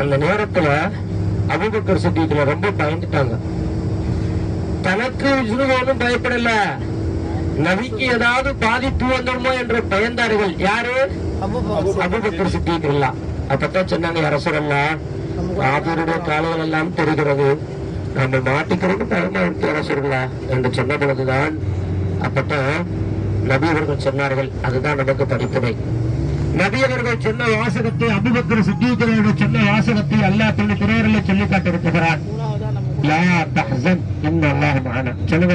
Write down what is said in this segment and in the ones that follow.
அந்த நேரத்துல அபுபக்கர் சித்திக்குல ரொம்ப பயந்துட்டாங்க. தனக்கு விஷ்ணுவோனும் பயப்படல. நபிக்கு ஏதாவது பாதிப்பு வந்துடுமோ என்று பயந்தார்கள். யாரு? அபுபக்கர். சித்திக்கிறா அப்பதான் சொன்னாங்க அரசரெல்லாம் ஆபருடைய காலைகள் எல்லாம் தெரிகிறது. நம்ம மாட்டிக்கிறது பயமா இருக்கு அரசர்களா என்று சொன்ன பொழுதுதான் அப்பதான் நபி அவர்கள் சொன்னார்கள் அதுதான் நமக்கு படிப்பினை. நபி அவர்கள் சொன்ன வாசகத்தை அபுபக்கர் சித்திக்கிறவர்கள் சொன்ன வாசகத்தை அல்லாஹ் தன்னை திரையரில் சொல்லி காட்டிருக்கிறார் லா தஹசன் இன்ன அல்லாஹ் சொல்லுங்க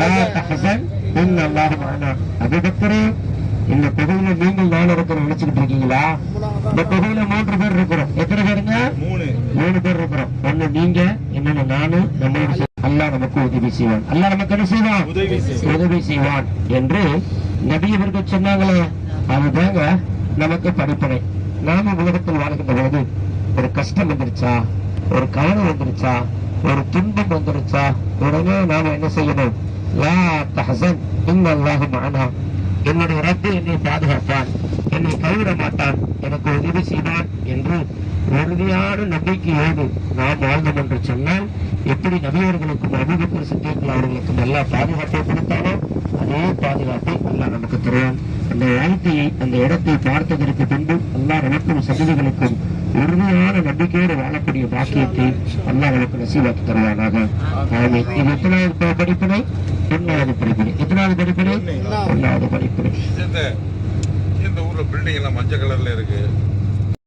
லா தஹசன். இன்ன அல்லாஹ் மஅனா அபூபக்கரே இந்த தொகுதியில நீங்கள் நான் இருக்கிற நினைச்சுக்கிட்டு இருக்கீங்களா? இந்த தொகுதியில மூன்று பேர் இருக்கிறோம். எத்தனை பேருங்க? மூணு. பேர் இருக்கிறோம். ஒண்ணு நீங்க இன்னொன்னு நானு. நம்மளோட அல்லாஹ் நமக்கு உதவி செய்வான். அல்லாஹ் நமக்கு என்ன செய்வான்? உதவி செய்வான். என்று நபி சொன்னாங்களே. அதுதாங்க நமக்கு படிப்படை நாம உலகத்தில் வாழ்கின்ற பொழுது ஒரு கஷ்டம் வந்துருச்சா? ஒரு கவலை வந்துருச்சா? ஒரு துன்பம் வந்துருச்சா? உடனே நாம என்ன செய்யணும்? லா தஹசன் இன்னல்லாஹு மஅனா என்னுடைய ரப்பு என்னை பாதுகாப்பான். என்னை கைவிட மாட்டான். எனக்கு உதவி செய்வான் என்று உறுதியான நம்பிக்கையோடு நாம் வாழ்ந்தோம் என்று சொன்னால் எப்படி நபியவர்களுக்கும் அபிபக்கர் சித்திகள் அவர்களுக்கும் எல்லா பாதுகாப்பை கொடுத்தாலும் அதே பாதுகாப்பை அல்லாஹ் நமக்கு தருவான். அந்த வாழ்க்கையை அந்த இடத்தை பார்த்ததற்கு பின்பு அல்லாஹ் நமக்கும் சந்ததிகளுக்கும் உறுதியான நம்பிக்கையோடு வாழக்கூடிய பாக்கியத்தை அல்லாஹ் நமக்கு நசீவாக்கி தருவானாக. ஆமென். இது எத்தனாவது படிப்பினை? ஒன்னாவது படிப்பினை. எத்தனாவது படிப்பினை? ஒன்னாவது. படிப்பினை. இந்த இந்த ஊர்ல பில்டிங் எல்லாம் மஞ்சள் கலர்ல இருக்கு.